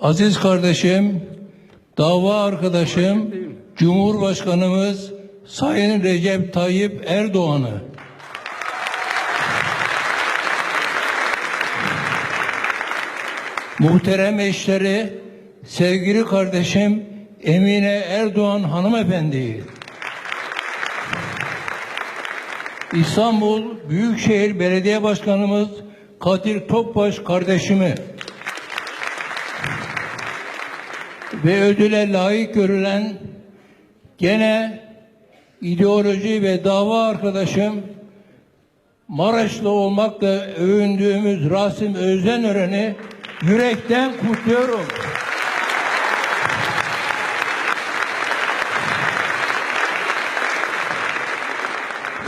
aziz kardeşim, dava arkadaşım, Cumhurbaşkanımız Sayın Recep Tayyip Erdoğan'ı. Muhterem eşleri, sevgili kardeşim Emine Erdoğan hanımefendiyi, İstanbul Büyükşehir Belediye Başkanımız Kadir Topbaş kardeşimi ve ödüle layık görülen gene ideoloji ve dava arkadaşım Maraşlı olmakla övündüğümüz Rasim Özenören'i yürekten kutluyorum.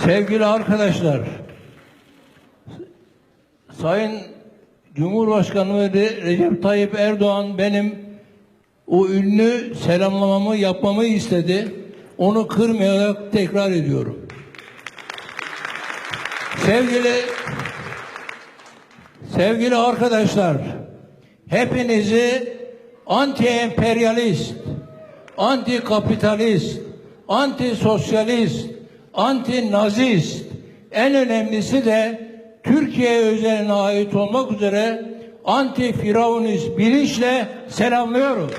Sevgili arkadaşlar, Sayın Cumhurbaşkanı Recep Tayyip Erdoğan benim o ünlü selamlamamı yapmamı istedi. Onu kırmayarak tekrar ediyorum. Sevgili sevgili arkadaşlar, hepinizi anti emperyalist, anti kapitalist, anti sosyalist, anti nazist, en önemlisi de Türkiye özeline ait olmak üzere anti firavunist bilinçle selamlıyorum.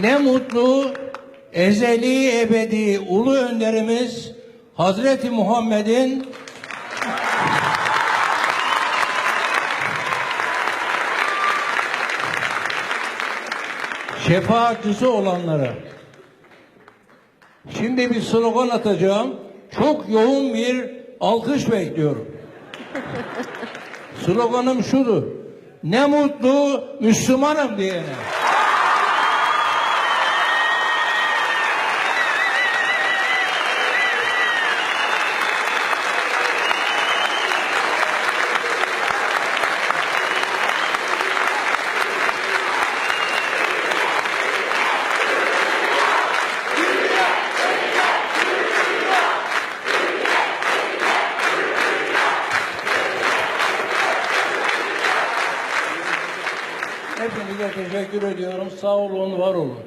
Ne mutlu ezeli ebedi ulu önderimiz Hazreti Muhammed'in şefaatçisi olanlara. Şimdi bir slogan atacağım. Çok yoğun bir alkış bekliyorum. Sloganım şudur. Ne mutlu Müslümanım diyene. Hepinize teşekkür ediyorum. Sağ olun, var olun.